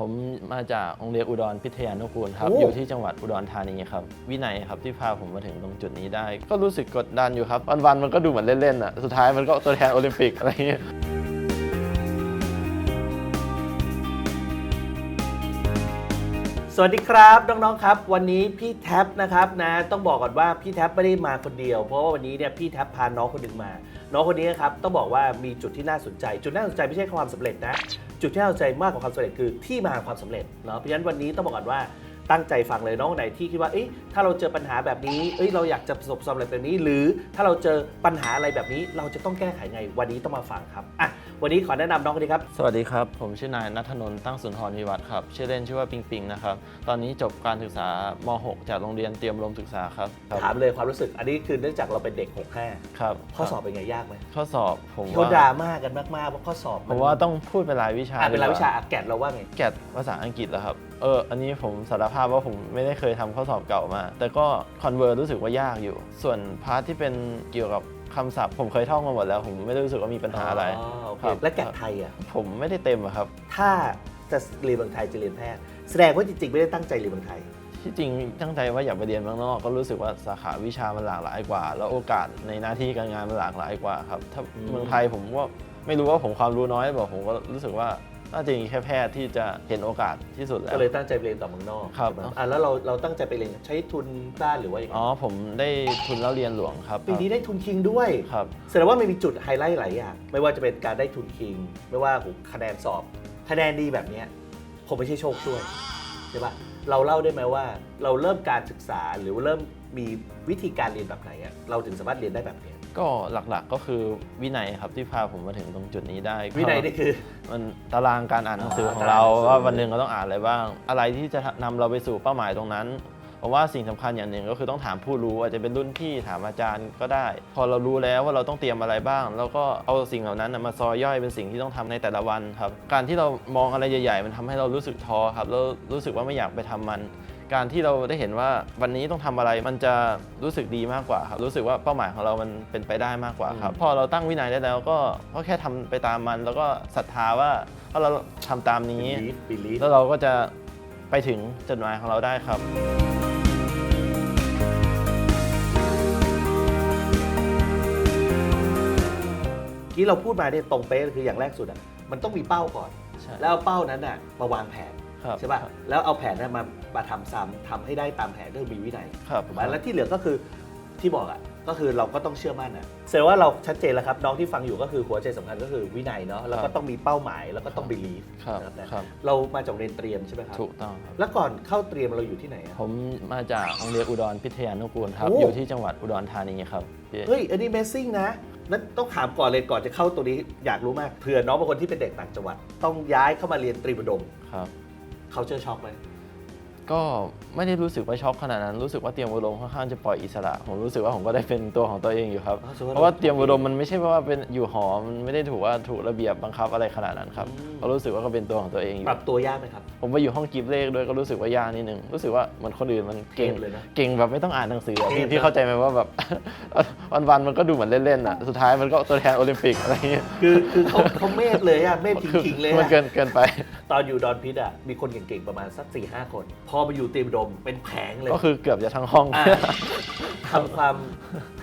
ผมมาจากโรงเรียนอุดรพิทยานุกูลครับ โอ้ อยู่ที่จังหวัดอุดรธานีครับ วินัยครับที่พาผมมาถึงตรงจุดนี้ได้ ก็รู้สึกกดดันอยู่ครับ วันๆมันก็ดูเหมือนเล่นๆอะสุดท้ายมันก็ตัวแทนโอลิมปิกอะไรอย่างเงี้ย สวัสดีครับน้องๆครับ วันนี้พี่แท็บนะครับนะต้องบอกก่อนว่าพี่แท็บไม่ได้มาคนเดียว เพราะว่าวันนี้เนี่ยพี่แท็บพาน้องคนหนึ่งมา น้องคนนี้ครับต้องบอกว่ามีจุดที่น่าสนใจ จุดน่าสนใจไม่ใช่ความสำเร็จนะ จุดที่น่าสนใจมากกว่าความสำเร็จคือที่มาของความสำเร็จเนาะเพราะฉะนั้นวันนี้ต้องบอกก่อนว่า ตั้งใจฟังเลยน้องคนไหนที่คิดว่าเอ๊ะถ้าเราเจอปัญหาแบบนี้เอ้ยเราอยากจะประสบความสำเร็จแบบนี้ หรือถ้าเราเจอปัญหาอะไรแบบนี้ เราจะต้องแก้ไขไงวันนี้ต้องมาฟังครับอะวันนี้ขอแนะนำน้องคนนี้ครับ สวัสดีครับ ผมชื่อนายนัทนนท์ตั้งสุนทรวิวัฒน์ครับ ชื่อเล่นชื่อว่าปิงปิงนะครับ ตอนนี้จบการศึกษาม6จากโรงเรียนเตรียมอุดมศึกษาครับครับถามเลยความรู้สึก อันนี้คือเนื่องจากเราเป็นเด็ก 65 ครับข้อสอบเป็นไงยากไหมข้อสอบผมเขาว่าดราม่ากันมากๆว่าข้อสอบผมว่าต้องพูดเป็นรายวิชาอะเป็นรายดีกวิชาอะแกดเราว่าไง แกดภาษาอังกฤษเหรอครับ เออ อันนี้ผมสารภาพว่าผมไม่ได้เคยทำข้อสอบเก่ามา แต่ก็คอนเวอร์รู้สึกว่ายากอยู่ ส่วนพาร์ทที่เป็นเกี่ยวกับคำศัพท์ผมเคยท่องมาหมดแล้ว ผมไม่ได้รู้สึกว่ามีปัญหาอะไรโอเคครับและแกดไทยอะผมไม่ได้เต็มอะครับ ถ้าจะเรียนเมืองไทยจะเรียนแพทย์แสดงว่าจริงๆไม่ได้ตั้งใจเรียนเมืองไทยที่จริงตั้งใจว่าอยากไปเรียนเมืองนอกก็รู้สึกว่าสาขาวิชามันหลากหลายกว่า แล้วโอกาสในหน้าที่การงานมันหลากหลายกว่าครับถ้าอืมเมืองไทยผมว่าไม่รู้ว่าผมความรู้น้อยหรือเปล่าผมก็รู้สึกว่า น่าจะมีแค่แพทย์ที่จะเห็นโอกาสที่สุดแล้ว ก็เลยตั้งใจไปเรียนต่อเมืองนอกครับ ใช่ไหมอะแล้วเราเราตั้งใจไปเรียนใช้ทุนบ้านหรือว่าอย่างไรอ๋อผมได้ทุนแล้วเรียนหลวงครับปีนี้ได้ทุนคิงด้วยครับแสดงว่ามันมีจุดไฮไลท์หลายอย่างไม่ว่าจะเป็นการได้ทุนคิง ไม่ว่าโหคะแนนสอบ คะแนนดีแบบเนี้ยผมไม่ใช่โชคช่วยใช่ปะเราเล่าได้ไหมว่าเราเริ่มการศึกษาหรือว่าเริ่มมีวิธีการเรียนแบบไหนอะเราถึงสามารถเรียนได้แบบเนี้ย ก็หลักๆก็คือวินัยครับที่พาผมมาถึงตรงจุดนี้ได้วินัยนี่คือ มันตารางการอ่านหนังสืออ่าของเราตารางหนังสือ ว่าวันหนึ่งเราต้องอ่านอะไรบ้าง อะไรที่จะนำเราไปสู่เป้าหมายตรงนั้นผมว่าสิ่งสำคัญอย่างหนึ่งก็คือต้องถามผู้รู้ อาจจะเป็นรุ่นพี่ถามอาจารย์ก็ได้ พอเรารู้แล้วว่าเราต้องเตรียมอะไรบ้าง แล้วก็เอาสิ่งเหล่านั้นน่ะมาซอยย่อยเป็นสิ่งที่ต้องทำในแต่ละวันครับ การที่เรามองอะไรใหญ่ ๆ มันทำให้เรารู้สึกท้อครับแล้วรู้สึกว่าไม่อยากไปทำมัน การที่เราได้เห็นว่าวันนี้ต้องทำอะไรมันจะรู้สึกดีมากกว่าครับรู้สึกว่าเป้าหมายของเรามันเป็นไปได้มากกว่าครับพอเราตั้งวินัยได้แล้วก็ก็แค่ทำไปตามมัน แล้วก็ศรัทธาว่าถ้าเราทำตามนี้ belief belief แล้วเราก็จะไปถึงจุดหมายของเราได้ครับที่เราพูดมาเนี่ยตรงเป๊ะคืออย่างแรกสุดอะมันต้องมีเป้าก่อนใช่แล้วเอาเป้านั้นน่ะมาวางแผน ครับใช่ป่ะแล้วเอาแผนนั้นมามาทำซ้ำทำให้ได้ตามแผนด้วยมีวินัยครับถูกไหมแล้วที่เหลือก็คือที่บอกอะก็คือเราก็ต้องเชื่อมั่นอะแสดงว่าเราชัดเจนแล้วครับน้องที่ฟังอยู่ก็คือหัวใจสำคัญก็คือวินัยเนาะแล้วก็ต้องมีเป้าหมายแล้วก็ต้อง believe ครับนะครับ เรามาจากเรียนเตรียมใช่ไหมครับถูกต้องครับ แล้วก่อนเข้าเตรียมเราอยู่ที่ไหนอะ ผมมาจากโรงเรียนอุดรพิทยานุกูลครับ โอ้ อยู่ที่จังหวัดอุดรธานีครับพี่เฮ้ยอันนี้ Amazing นะนั้นต้องถามก่อนเลยก่อนจะเข้าตัวนี้อยากรู้มากเผื่อน้องบางคนที่เป็นเด็กต่างจังหวัด ต้องย้ายเข้ามาเรียนตรีอุดม ครับ เขาเจอช็อ กไหมก็ไม่ได้รู้สึกว่าช็อกขนาดนั้น รู้สึกว่าเตรียมอุดมค่อนข้างจะปล่อยอิสระ ผมรู้สึกว่าผมก็ได้เป็นตัวของตัวเองอยู่ครับอ๋อแสดงว่า เพราะว่าเตรียมอุดมมันไม่ใช่ว่าเป็นอยู่หอมันไม่ได้ถูกว่าถูกระเบียบบังคับอะไรขนาดนั้นครับอืมก็รู้สึกว่าก็เป็นตัวของตัวเองอยู่ ปรับตัวยากไหมครับ ผมไปอยู่ห้องกิฟเลขด้วยก็รู้สึกว่ายากนิดนึงรู้สึกว่าเหมือนคนอื่นมันเก่งเทพเลยนะเก่งแบบไม่ต้องอ่านหนังสืออะเทพพี่นะพี่เข้าใจไหมว่าแบบ วันๆมันก็ดูเหมือนเล่นๆอะสุดท้ายมันก็ตัวแทนโอลิมปิกอะไรอย่างเงี้ยคือคือเขาเขาเมธเลยอะเมธคือขิงๆเลยมันอะเกินเกินไป ตอนอยู่ดอนพิษอะมีคนเก่งๆประมาณสัก4ี่ห้าคน พอมาอยู่ตรีอุดมเป็นแผงเลยก็คือเกือบจะทั้งห้องอะทำความ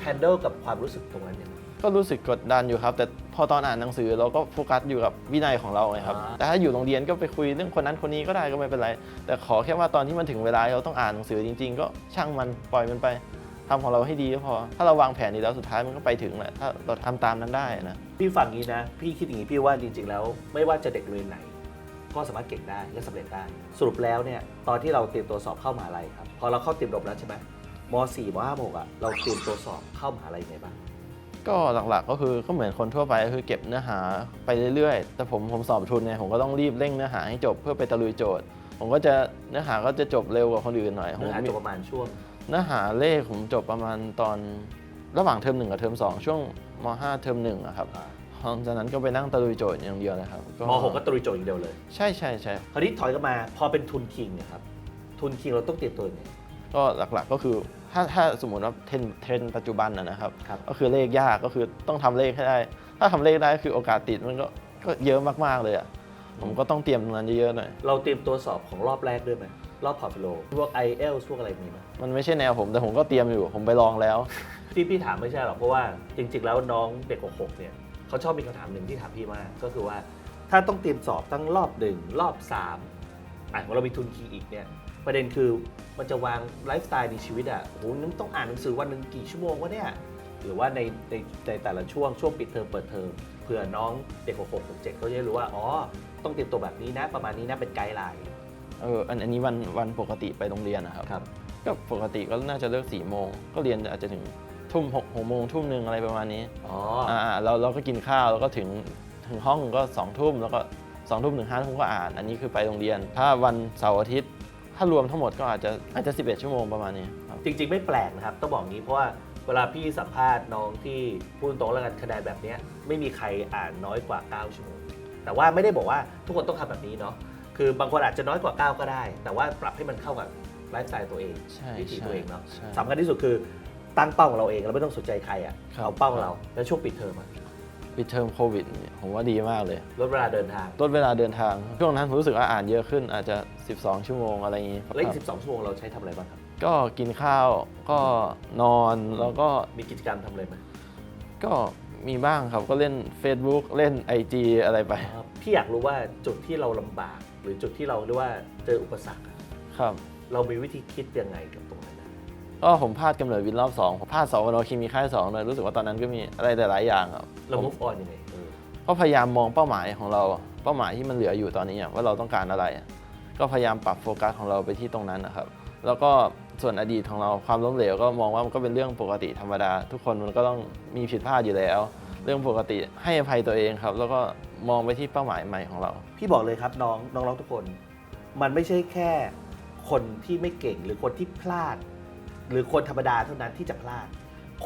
handle กับความรู้สึกตรงนั้นยังไง ก็รู้สึกกดดันอยู่ครับ แต่พอตอนอ่านหนังสือเราก็โฟกัสอยู่กับวินัยของเราไงครับ อ่า แต่ถ้าอยู่โรงเรียนก็ไปคุยเรื่องคนนั้นคนนี้ก็ได้ก็ไม่เป็นไร แต่ขอแค่ว่าตอนที่มันถึงเวลาเราต้องอ่านหนังสือจริง ๆ ก็ช่างมันปล่อยมันไปทำของเราให้ดีก็พอ ถ้าเราวางแผนดีแล้วสุดท้ายมันก็ไปถึงแหละถ้าเราทำตามนั้นได้นะ พี่ฟังงี้นะ พี่คิดอย่างนี้พี่ว่าจริงๆแล้ว ไม่ว่าจะเด็กเรียนไหน ก็สามารถเก่งได้และสำเร็จได้ สรุปแล้วเนี่ยตอนที่เราเตรียมตัวสอบเข้ามหาลัยครับพอเราเข้าเตรียมอุดมแล้วใช่ไหมม .4 ม .5 ม .6 อะเราเตรียมตัวสอบเข้ามหาลัยยังไงบ้างก็หลักๆก็คือก็เหมือนคนทั่วไปก็คือเก็บเนื้อหาไปเรื่อยๆ แต่ผมผมสอบทุนเนี่ยผมก็ต้องรีบเร่งเนื้อหาให้จบเพื่อไปตะลุยโจทย์ ผมก็จะเนื้อหาก็จะจบเร็วกว่าคนอื่นหน่อยผมเนื้อหามีจบประมาณช่วง เนื้อหาเลขผมจบประมาณตอนระหว่างเทอมหนึ่งกับเทอมสองช่วงมห้าเทอมหนึ่งอะครับ หลังจากนั้นก็ไปนั่งตะลุยโจทย์อย่างเดียวเลยครับม .6 ก็ตรีโจทย์อย่างเดียวเลย ใช่ใช่ใช่คราวนี้ถอยกลับมาพอเป็นทุนคิงนะครับทุนคิงเราต้องเตรียมตัวยังไง ก็หลักๆก็คือถ้าถ้าสมมติว่าเทรนเทรนปัจจุบันนะนะครับ ครับ ก็คือเลขยากก็คือต้องทำเลขให้ได้ ถ้าทำเลขได้ก็คือโอกาสติดมันก็ก็เยอะมากๆเลยอะผมก็ต้องเตรียมตรงนั้นเยอะๆหน่อย เราเตรียมตัวสอบของรอบแรกด้วยไหมรอบพอร์ตโฟลิโอพวก i อ l พวกอะไรมีไหมมันไม่ใช่แนวผมแต่ผมก็เตรียมอยู่ผมไปลองแล้ว ที่พี่ถามไม่ใช่หรอกเพราะว่าจริง ๆ แล้วน้องเด็กหกเนี่ย เขาชอบมีคำถามหนึ่งที่ถามพี่มากก็คือว่าถ้าต้องเตรียมสอบตั้งรอบหนึ่งรอบสามอะของเรามีทุนคีย์อีกเนี่ยประเด็นคือมันจะวางไลฟ์สไตล์ในชีวิตอะโอ้โหนึกต้องอ่านหนังสือวันหนึ่งกี่ชั่วโมงวะเนี่ยหรือว่าในในในแต่ละช่วงช่วงปิดเทอมเปิดเทอมเผื่อน้องเด็กหกหกหกเจ็ดเขาจะได้รู้ว่าอ๋อต้องเตรียมตัวแบบนี้นะประมาณนี้นะเป็นไกด์ไลน์ เอออันอันนี้วันวันปกติไปโรงเรียนนะครับครับ ก็ปกติก็น่าจะเลิกสี่โมงก็เรียนอาจจะถึง ทุ่มหกหกโมงทุ่มหนึ่งอะไรประมาณนี้อ๋ออ่าเราเราก็กินข้าวแล้วก็ถึงถึงห้องก็สองทุ่มแล้วก็สองทุ่มถึงห้าทุ่มก็อ่าน อันนี้คือไปโรงเรียน ถ้าวันเสาร์อาทิตย์ ถ้ารวมทั้งหมดก็อาจจะอาจจะ11 ชั่วโมงประมาณนี้ครับ จริง ๆ ไม่แปลกนะครับ ต้องบอกงี้เพราะว่าเวลาพี่สัมภาษณ์น้องที่พูดตรงๆแล้วกันคะแนนแบบเนี้ยไม่มีใครอ่านน้อยกว่า 9 ชั่วโมง แต่ว่าไม่ได้บอกว่าทุกคนต้องทำแบบนี้เนาะคือบางคนอาจจะน้อยกว่า 9 ก็ได้ แต่ว่าปรับให้มันเข้ากับไลฟ์สไตล์ตัวเองใช่วิถีใช่ตัวเองเนาะใช่ สำคัญที่สุดคือ ตั้งเป้าของเราเองเราไม่ต้องสนใจใครอะครับ เอาเป้าของเราแล้วช่วงปิดเทอมอะปิดเทอมโควิดเนี่ยผมว่าดีมากเลย ลดเวลาเดินทาง ลดเวลาเดินทาง ช่วงนั้นผมรู้สึกว่าอ่านเยอะขึ้นอาจจะ 12 ชั่วโมงอะไรอย่างนี้แล้วอีคกรับ12 ชั่วโมงเราใช้ทำอะไรบ้างครับ ก็กินข้าวก็นอนแล้วก็มีกิจกรรมทำอะไรไหมก็มีบ้างครับก็เล่น Facebook เล่น IG อะไรไปพี่อยากรู้ว่าจุดที่เราลำบาก หรือจุดที่เราเรียกว่าเจออุปสรรคอะครับ เรามีวิธีคิดยังไงกับตรงนั้นนะ ก็ผมพลาดกำเนิดวินรอบ2ผมพลาดสองวันอคีมีค่ายสองเลยรู้สึกว่าตอนนั้นก็มีอะไรหลายๆอย่างครับเราผม move on ยังไงเออก็พยายามมองเป้าหมายของเราเป้าหมายที่มันเหลืออยู่ตอนนี้อะว่าเราต้องการอะไรอะก็พยายามปรับโฟกัสของเราไปที่ตรงนั้นนะครับ แล้วก็ส่วนอดีตของเราความล้มเหลวก็มองว่ามันก็เป็นเรื่องปกติธรรมดา ทุกคนมันก็ต้องมีผิดพลาดอยู่แล้ว เรื่องปกติให้อภัยตัวเองครับ แล้วก็มองไปที่เป้าหมายใหม่ของเรา พี่บอกเลยครับน้องน้องๆทุกคน มันไม่ใช่แค่คนที่ไม่เก่งหรือคนที่พลาด หรือคนธรรมดาเท่านั้นที่จะพลาด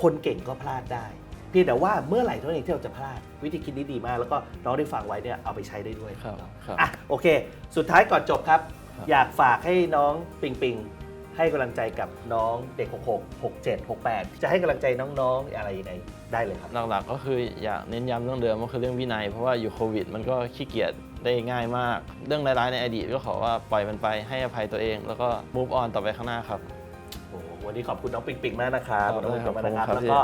คนเก่งก็พลาดได้ เพียงแต่ว่าเมื่อไหร่เท่านั้นเองที่เราจะพลาด วิธีคิดนี้ดีมาก แล้วก็น้องได้ฟังไว้เนี่ยเอาไปใช้ได้ด้วยครับครับอะโอเค สุดท้ายก่อนจบครับครับอยากฝากให้น้องปิงปิงให้กำลังใจกับน้องเด็ก 66 67 68 จะให้กำลังใจน้องๆอะไรยังไงได้เลยครับ หลักๆก็คืออยากเน้นย้ำเรื่องเดิมก็คือเรื่องวินัย เพราะว่าอยู่โควิด มันก็ขี้เกียจได้ง่ายมาก เรื่องร้ายๆในอดีตก็ขอว่าปล่อยมันไปให้อภัยตัวเอง แล้วก็ move on ต่อไปข้างหน้าครับโอ้โห วันนี้ขอบคุณน้องปิงปิงมากนะครับครับน้องปิงปิงมากนะครับขอบคุณครับ แล้วก็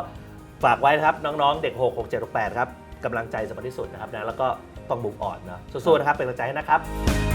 ฝากไว้นะครับน้องๆ เด็ก 6 6 7 6 8 ครับกำลังใจสำคัญที่สุดนะครับนะแล้วก็ต้องบุกอ่อนเนาะสู้ๆนะครับเป็นกำลังใจให้นะครับ